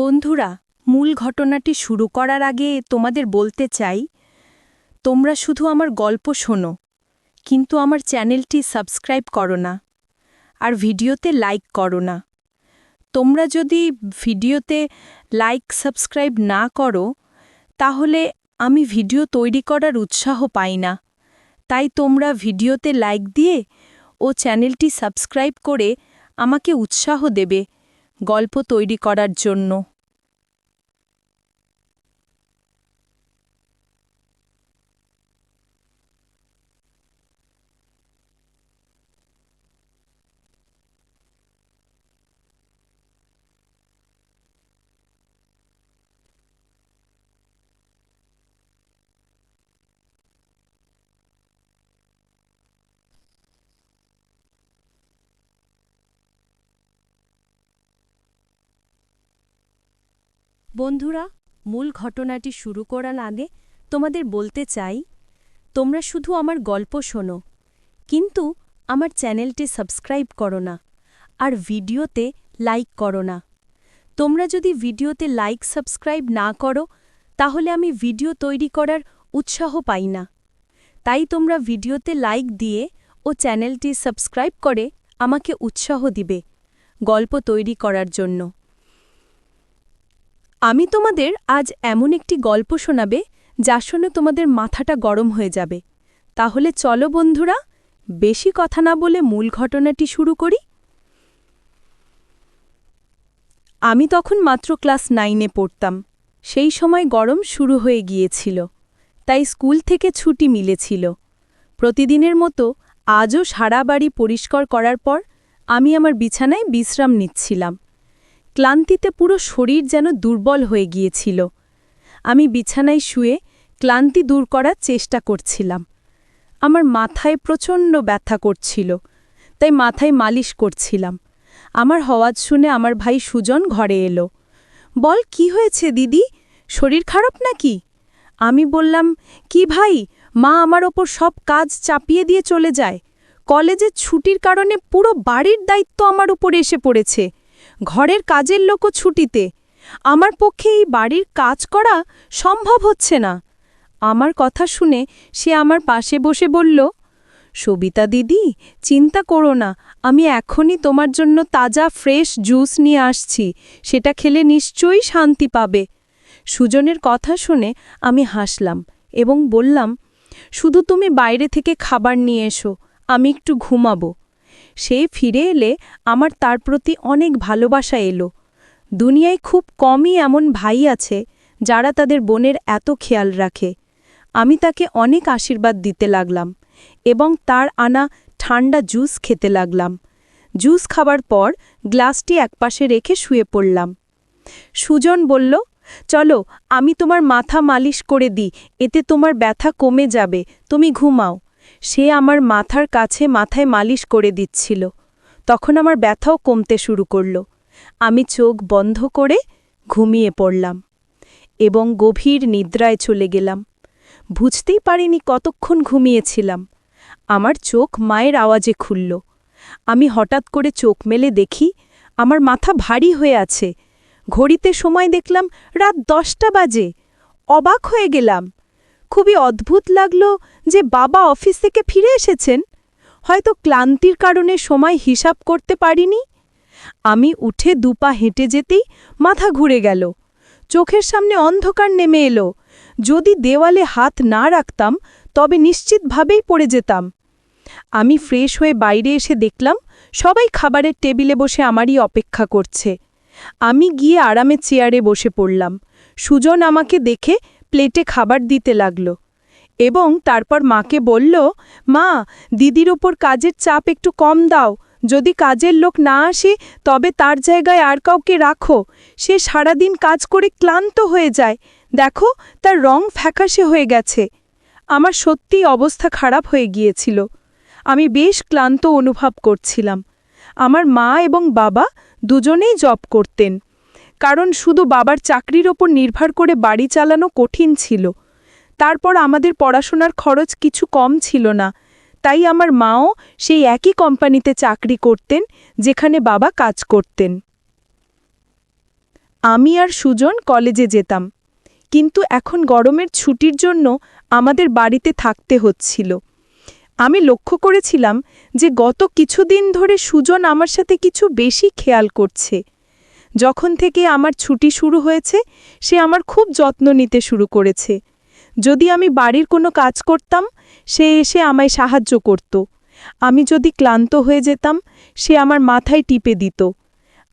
বন্ধুরা, মূল ঘটনাটি শুরু করার আগে তোমাদের বলতে চাই, তোমরা শুধু আমার গল্প শোনো, কিন্তু আমার চ্যানেলটি সাবস্ক্রাইব করো না, আর ভিডিওতে লাইক করো না। তোমরা যদি ভিডিওতে লাইক, সাবস্ক্রাইব না করো, তাহলে আমি ভিডিও তৈরি করার উৎসাহ পাই না। তাই তোমরা ভিডিওতে লাইক দিয়ে ও চ্যানেলটি সাবস্ক্রাইব করে আমাকে উৎসাহ দেবে গল্প তৈরি করার জন্য। বন্ধুরা, মূল ঘটনাটি শুরু করার আগে তোমাদের বলতে চাই, তোমরা শুধু আমার গল্প শোনো, কিন্তু আমার চ্যানেলটি সাবস্ক্রাইব করো না আর ভিডিওতে লাইক করো না। তোমরা যদি ভিডিওতে লাইক সাবস্ক্রাইব না করো, তাহলে আমি ভিডিও তৈরি করার উৎসাহ পাই না। তাই তোমরা ভিডিওতে লাইক দিয়ে ও চ্যানেলটি সাবস্ক্রাইব করে আমাকে উৎসাহ দিবে গল্প তৈরি করার জন্য। আমি তোমাদের আজ এমন একটি গল্প শোনাবে, যা শুনে তোমাদের মাথাটা গরম হয়ে যাবে। তাহলে চলো বন্ধুরা, বেশি কথা না বলে মূল ঘটনাটি শুরু করি। আমি তখন মাত্র ক্লাস নাইনে পড়তাম। সেই সময় গরম শুরু হয়ে গিয়েছিল, তাই স্কুল থেকে ছুটি মিলেছিল। প্রতিদিনের মতো আজও সারা বাড়ি পরিষ্কার করার পর আমি আমার বিছানায় বিশ্রাম নিচ্ছিলাম। ক্লান্তিতে পুরো শরীর যেন দুর্বল হয়ে গিয়েছিল। আমি বিছানায় শুয়ে ক্লান্তি দূর করার চেষ্টা করছিলাম। আমার মাথায় প্রচণ্ড ব্যথা করছিল, তাই মাথায় মালিশ করছিলাম। আমার হওয়াজ শুনে আমার ভাই সুজন ঘরে এলো। বল, কি হয়েছে দিদি? শরীর খারাপ নাকি? আমি বললাম, কি ভাই, মা আমার ওপর সব কাজ চাপিয়ে দিয়ে চলে যায়। কলেজে ছুটির কারণে পুরো বাড়ির দায়িত্ব আমার উপর এসে পড়েছে। ঘরের কাজের লোকও ছুটিতে। আমার পক্ষে এই বাড়ির কাজ করা সম্ভব হচ্ছে না। আমার কথা শুনে সে আমার পাশে বসে বলল, সবিতা দিদি, চিন্তা করো না, আমি এখনই তোমার জন্য তাজা ফ্রেশ জুস নিয়ে আসছি, সেটা খেলে নিশ্চয়ই শান্তি পাবে। সুজনের কথা শুনে আমি হাসলাম এবং বললাম, শুধু তুমি বাইরে থেকে খাবার নিয়ে এসো, আমি একটু ঘুমাবো। সে ফিরে এলে আমার তার প্রতি অনেক ভালোবাসা এলো। দুনিয়ায় খুব কমই এমন ভাই আছে যারা তাদের বোনের এত খেয়াল রাখে। আমি তাকে অনেক আশীর্বাদ দিতে লাগলাম এবং তার আনা ঠান্ডা জুস খেতে লাগলাম। জুস খাবার পর গ্লাসটি একপাশে রেখে শুয়ে পড়লাম। সুজন বলল, চলো, আমি তোমার মাথা মালিশ করে দিই, এতে তোমার ব্যথা কমে যাবে, তুমি ঘুমাও। সে আমার মাথার কাছে মাথায় মালিশ করে দিচ্ছিল। তখন আমার ব্যথাও কমতে শুরু করল। আমি চোখ বন্ধ করে ঘুমিয়ে পড়লাম এবং গভীর নিদ্রায় চলে গেলাম। বুঝতেই পারিনি কতক্ষণ ঘুমিয়েছিলাম। আমার চোখ মায়ের আওয়াজে খুলল। আমি হঠাৎ করে চোখ মেলে দেখি আমার মাথা ভারী হয়ে আছে। ঘড়িতে সময় দেখলাম রাত দশটা বাজে। অবাক হয়ে গেলাম। খুবই অদ্ভুত লাগল যে বাবা অফিস থেকে ফিরে এসেছেন। হয়তো ক্লান্তির কারণে সময় হিসাব করতে পারিনি। আমি উঠে দুপা হেঁটে যেতেই মাথা ঘুরে গেল। চোখের সামনে অন্ধকার নেমে এলো। যদি দেওয়ালে হাত না রাখতাম, তবে নিশ্চিতভাবেই পড়ে যেতাম। আমি ফ্রেশ হয়ে বাইরে এসে দেখলাম, সবাই খাবারের টেবিলে বসে আমারই অপেক্ষা করছে। আমি গিয়ে আরামে চেয়ারে বসে পড়লাম। সুজন আমাকে দেখে প্লেটে খাবার দিতে লাগল এবং তারপর মাকে বলল, মা, দিদির ওপর কাজের চাপ একটু কম দাও। যদি কাজের লোক না আসে, তবে তার জায়গায় আর কাউকে রাখো। সে সারাদিন কাজ করে ক্লান্ত হয়ে যায়। দেখো, তার রং ফ্যাকাশে হয়ে গেছে। আমার সত্যিই অবস্থা খারাপ হয়ে গিয়েছিল। আমি বেশ ক্লান্ত অনুভব করছিলাম। আমার মা এবং বাবা দুজনেই জব করতেন। কারণ শুধু বাবার চাকরির ওপর নির্ভর করে বাড়ি চালানো কঠিন ছিল। তারপর আমাদের পড়াশোনার খরচ কিছু কম ছিল না। তাই আমার মাও সেই একই কোম্পানিতে চাকরি করতেন, যেখানে বাবা কাজ করতেন। আমি আর সুজন কলেজে যেতাম। কিন্তু এখন গরমের ছুটির জন্য আমাদের বাড়িতে থাকতে হচ্ছিল। আমি লক্ষ্য করেছিলাম যে গত কিছুদিন ধরে সুজন আমার সাথে কিছু বেশি খেয়াল করছে। যখন থেকে আমার ছুটি শুরু হয়েছে, সে আমার খুব যত্ন নিতে শুরু করেছে। যদি আমি বাড়ির কোনো কাজ করতাম, সে এসে আমায় সাহায্য করত। আমি যদি ক্লান্ত হয়ে যেতাম, সে আমার মাথায় টিপে দিত।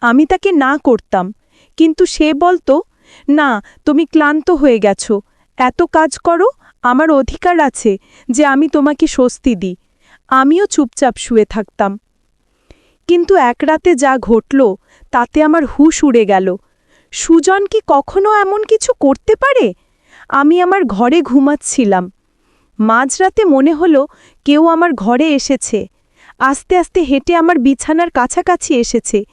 আমি তাকে না করতাম, কিন্তু সে বলতো, না, তুমি ক্লান্ত হয়ে গেছো। এত কাজ করো, আমার অধিকার আছে যে আমি তোমাকে স্বস্তি দিই। আমিও চুপচাপ শুয়ে থাকতাম। কিন্তু এক রাতে যা ঘটল, তাতে আমার হুশ উড়ে গেল। সুজন কি কখনো এমন কিছু করতে পারে? আমি আমার ঘরে ঘুমাচ্ছিলাম। মাঝরাতে মনে হলো কেউ আমার ঘরে এসেছে। আস্তে আস্তে হেঁটে আমার বিছানার কাছাকাছি এসেছে।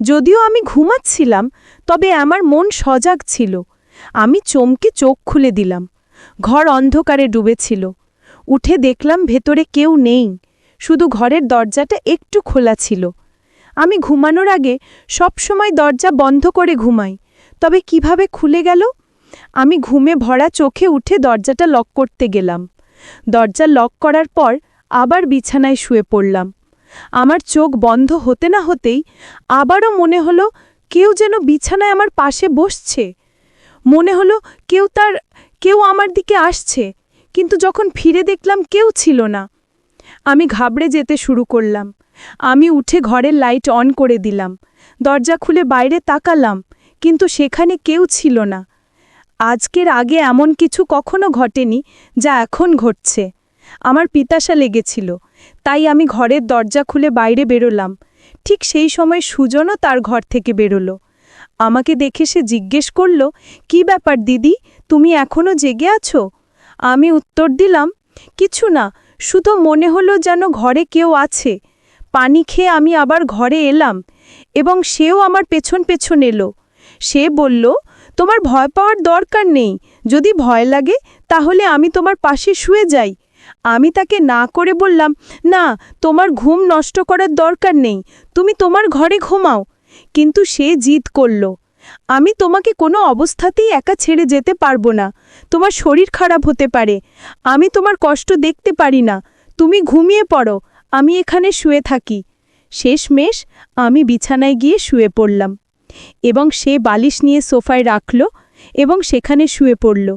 যদিও আমি ঘুমাচ্ছিলাম, তবে আমার মন সজাগ ছিল। আমি চমকে চোখ খুলে দিলাম। ঘর অন্ধকারে ডুবেছিল। উঠে দেখলাম ভেতরে কেউ নেই। শুধু ঘরের দরজাটা একটু খোলা ছিল। আমি ঘুমানোর আগে সব সময় দরজা বন্ধ করে ঘুমাই, তবে কীভাবে খুলে গেল? আমি ঘুমে ভরা চোখে উঠে দরজাটা লক করতে গেলাম। দরজা লক করার পর আবার বিছানায় শুয়ে পড়লাম। আমার চোখ বন্ধ হতে না হতেই আবারও মনে হলো কেউ যেন বিছানায় আমার পাশে বসছে। মনে হলো কেউ তার, কেউ আমার দিকে আসছে, কিন্তু যখন ফিরে দেখলাম কেউ ছিল না। আমি ঘাবড়ে যেতে শুরু করলাম। আমি উঠে ঘরের লাইট অন করে দিলাম। দরজা খুলে বাইরে তাকালাম, কিন্তু সেখানে কেউ ছিল না। আজকের আগে এমন কিছু কখনো ঘটেনি যা এখন ঘটছে। আমার পিতাসা লেগেছিল, তাই আমি ঘরের দরজা খুলে বাইরে বেরোলাম। ঠিক সেই সময় সুজনও তার ঘর থেকে বেরোলো। আমাকে দেখে সে জিজ্ঞেস করল, কি ব্যাপার দিদি? তুমি এখনও জেগে আছো? আমি উত্তর দিলাম, কিছু না শুধু মনে হলো যেন ঘরে কেউ আছে। পানি খেয়ে আমি আবার ঘরে এলাম এবং সেও আমার পেছন পেছন এলো। সে বলল, তোমার ভয় পাওয়ার দরকার নেই। যদি ভয় লাগে, তাহলে আমি তোমার পাশে শুয়ে যাই আমি তাকে না করে বললাম, না, তোমার ঘুম নষ্ট করার দরকার নেই। তুমি তোমার ঘরে ঘুমাও কিন্তু সে জিদ করল। আমি তোমাকে কোনো অবস্থাতেই একা ছেড়ে যেতে পারব না। তোমার শরীর খারাপ হতে পারে। আমি তোমার কষ্ট দেখতে পারি না। তুমি ঘুমিয়ে পড়ো। আমি এখানে শুয়ে থাকি। শেষমেশ আমি বিছানায় গিয়ে শুয়ে পড়লাম। এবং সে বালিশ নিয়ে সোফায় রাখল এবং সেখানে শুয়ে পড়ল।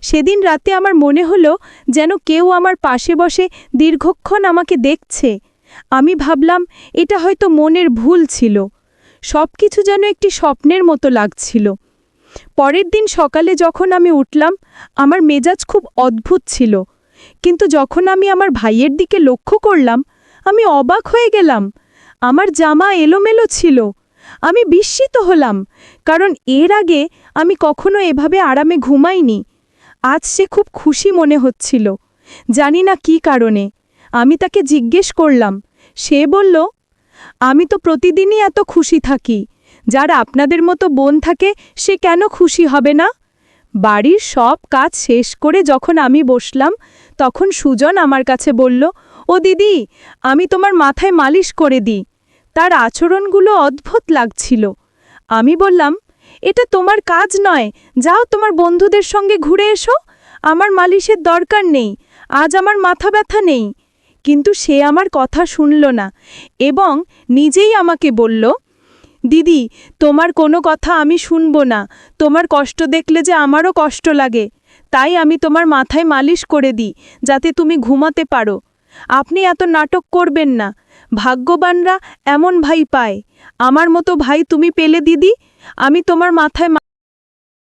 সেদিন রাতে আমার মনে হলো যেন কেউ আমার পাশে বসে দীর্ঘক্ষণ আমাকে দেখছে। আমি ভাবলাম, এটা হয়তো মনের ভুল ছিল। সব কিছু যেন একটি স্বপ্নের মতো লাগছিল। পরের দিন সকালে যখন আমি উঠলাম, আমার মেজাজ খুব অদ্ভুত ছিল। কিন্তু যখন আমি আমার ভাইয়ের দিকে লক্ষ্য করলাম, আমি অবাক হয়ে গেলাম। আমার জামা এলোমেলো ছিল। আমি বিস্মিত হলাম, কারণ এর আগে আমি কখনো এভাবে আরামে ঘুমাইনি। আজ সে খুব খুশি মনে হচ্ছিল। জানি না কি কারণে। আমি তাকে জিজ্ঞেস করলাম। সে বলল আমি তো প্রতিদিনই এত খুশি থাকি। যার আপনাদের মতো বোন থাকে, সে কেন খুশি হবে না? বাড়ির সব কাজ শেষ করে যখন আমি বসলাম, তখন সুজন আমার কাছে বলল, ও দিদি, আমি তোমার মাথায় মালিশ করে দিই। তার আচরণগুলো অদ্ভুত লাগছিল। আমি বললাম, এটা তোমার কাজ নয়। যাও তোমার বন্ধুদের সঙ্গে ঘুরে এসো। আমার মালিশের দরকার নেই। আজ আমার মাথা ব্যথা নেই। কিন্তু সে আমার কথা শুনল না এবং নিজেই আমাকে বলল, দিদি, তোমার কোনো কথা আমি শুনব না। তোমার কষ্ট দেখলে যে আমারও কষ্ট লাগে। তাই আমি তোমার মাথায় মালিশ করে দিই, যাতে তুমি ঘুমাতে পারো। আপনি এত নাটক করবেন না। ভাগ্যবানরা এমন ভাই পায়। আমার মতো ভাই তুমি পেলে, দিদি? আমি তোমার মাথায়